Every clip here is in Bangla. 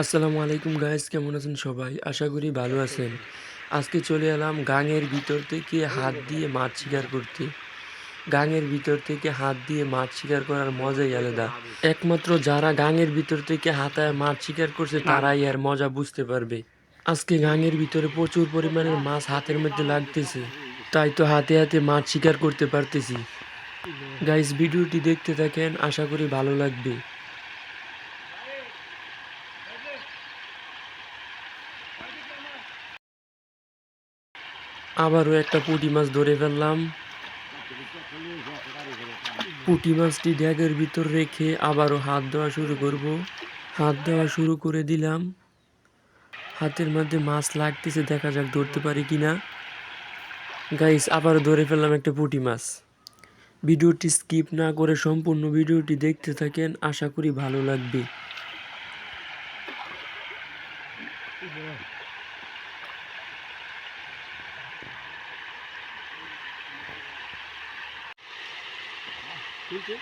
আসসালামু আলাইকুম গাইস কেমন আছেন সবাই? আশা করি ভালো আছেন। আজকে চলে এলাম গাঙের ভিতর থেকে হাত দিয়ে মাছ শিকার করতে। গাঙের ভিতর থেকে হাত দিয়ে মাছ শিকার করার মজাই আলাদা। একমাত্র যারা গাঙের ভিতর থেকে হাতায় মাছ শিকার করছে, তারাই আর মজা বুঝতে পারবে। আজকে গাঙের ভিতরে প্রচুর পরিমাণের মাছ হাতের মধ্যে লাগতেছে। তাই তো হাতে হাতে মাছ শিকার করতে পারতেছি। গাইস ভিডিওটি দেখতে থাকেন, আশা করি ভালো লাগবে। আবারও একটা পুঁটি মাছ ধরে ফেললাম। পুঁটি মাছটি ড্যাগের ভিতর রেখে আবারও হাত দেওয়া শুরু করব। হাত দেওয়া শুরু করে দিলাম। হাতের মধ্যে মাছ লাগতেছে, দেখা যাক ধরতে পারি কিনা। গাইস আবারও ধরে ফেললাম একটা পুঁটি মাছ। ভিডিওটি স্কিপ না করে সম্পূর্ণ ভিডিওটি দেখতে থাকেন, আশা করি ভালো লাগবে। Tudo?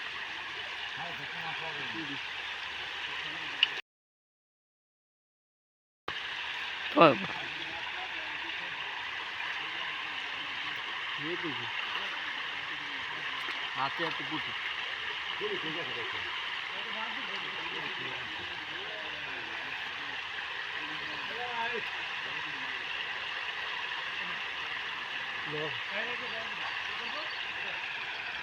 Uma Toma. Até a puta. No.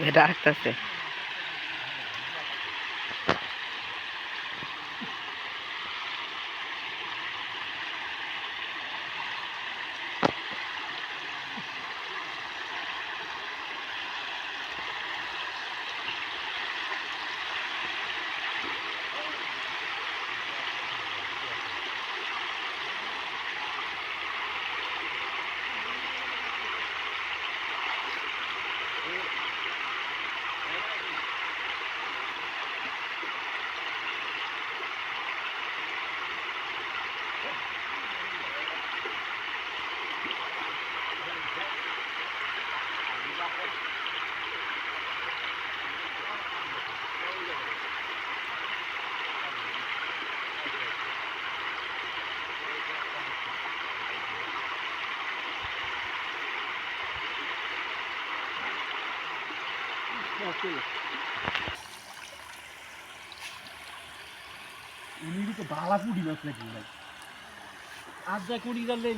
এটা আসতেছে উনি তো বালা পুটি মাছ নাকি আর যা কুড়ি গেলে